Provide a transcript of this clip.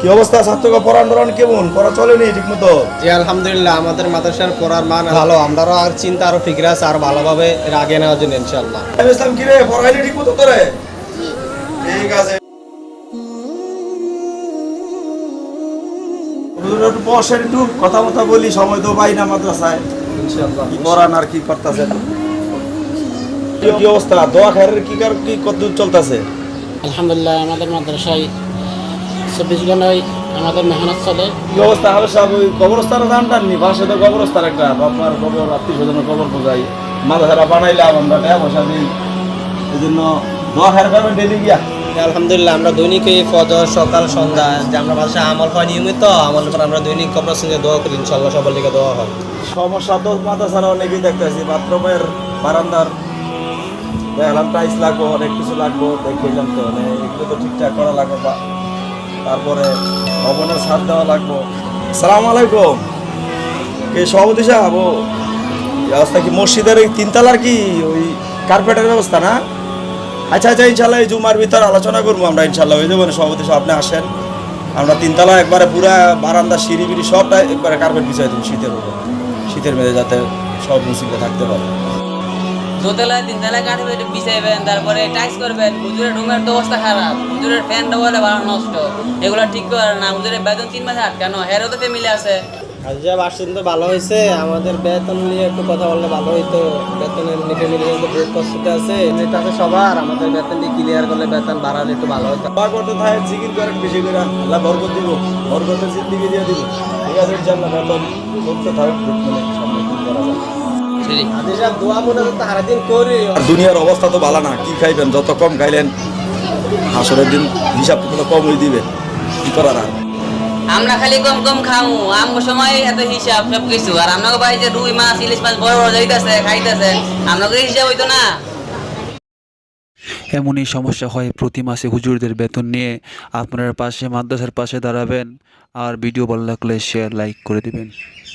কি অবস্থা ছাত্রকে পড়ান টড়ান কেমন? পড়া চলেনি ঠিক মতো জি আলহামদুলিল্লাহ আমাদের মাদ্রাসার পড়ার মান ভালো। আমরাও আর চিন্তা আরও ফিকরে আছে আর ভালোভাবে এর আগে নেওয়ার জন্য ইনশাল্লাহ ইসলাম কি রে? পড়াইনি ঠিক মতো তোরে ঠিক আছে। হুজুর, একটু বসেন একটু কথা কথা বলি সময় তো পাই না মাদ্রাসায়। কি পড়ান আর কি করতেছেন? কি অবস্থা? দোয়া খায়ের কি কার কি কতদূর চলতেছে? আলহামদুলিল্লাহ আমাদের মাদ্রাসায় চব্বিশ ঘন্টায় আমাদের মেহনত চলে। কি অবস্থা? হবে সব ওই কবরস্থানে দান টাননি পাশে তো কবরস্থান একটা বাপমার কবর আত্মীয় স্বজনের কবর বোঝাই। মাদ্রাসাটা বানাইলাম আমরা টাকা পয়সা দিই। এই জন্য দোয়া খায়ের করবেন ডেলি গিয়া। আলহামদুলিল্লাহ আমরা দৈনিক এই ফজর সকাল, সন্ধ্যা, যে আমরা বাসায় আমল হয় নিয়মিত আমলের পর আমরা দৈনিক কবর সঙ্গে দোয়া করি ইনশাল্লাহ সবার লিগে দোয়া হয়। সমস্যা তো মাদ্রাসার অনেকেই দেখতেছি, বাথরুমের বারান্দার দেখলাম টাইস লাগবো, অনেক কিছু লাগবো দেখলাম তো মানে এগুলো তো ঠিকঠাক করা লাগবে, বা তারপরে ভবনের ছাদ দেওয়া লাগবো। সালাম আলাইকুম। কে সভাপতি সাহেব? ও অবস্থা কি মসজিদের এই তিনতলার কি ওই কার্পেটের ব্যবস্থা না? আচ্ছা আচ্ছা ইনশাল্লাহ এই জুমার ভিতর আলোচনা করব আমরা, ইনশাল্লাহ, ওই যাব সভাপতি সাহেব, আপনি আসেন। আমরা তিনতলা, একবারে পুরা বারান্দা, সিঁড়ি বিড়ি সবটা একবারে কার্পেট বিছাই দেবো, শীতের উপর। শীতের মেঝে যাতে সব মুসিবতে থাকতে পারে। তারপরে করবেন তো অবস্থা ভালো নষ্ট। ঠিক করে না, হুজুরের বেতন তিন মাসে আটকানো, হেরও তো ফ্যামিলি আছে। আজ আসছেন তো ভালো হয়েছে। আমাদের বেতন নিয়ে একটু কথা বললে ভালো হইতো। বেতনের নিচে মিলে কিন্তু বহুত কষ্টতে আছে আছে সবার আমাদের বেতনটি ক্লিয়ার করলে বেতন বাড়ালে একটু ভালো হতো করতে থাকে জিকির করেন বেশি করে আল্লাহ বরকত দিব। বরকতের জিন্দিগি দিয়ে দিব। ঠিক আছে ইনশাল্লাহ বেতন করতে থাকুক মানে সামনে করা ঠিক আদি সাহেব দোয়া মনে তো সারাদিন করি। আর দুনিয়ার অবস্থা তো ভালো না কি খাইবেন যত কম খাইলেন হাসরের দিন হিসাব তো কমই দিবে কি করার আর? আমরা খালি কম কম খামু, আমগো সময় এত হিসাব সব কিছু আর আমরা ভাই যে রুই মাছ, ইলিশ মাছ বড় বড় যাইতেছে খাইতেছে আপনাকে হিসাব হইতো না। এমনই সমস্যা হয় প্রতি মাসে হুজুরদের বেতন নিয়ে। আপনার পাশে, মাদ্রাসার পাশে দাঁড়াবেন। আর ভিডিও ভালো লাগলে শেয়ার লাইক করে দিবেন।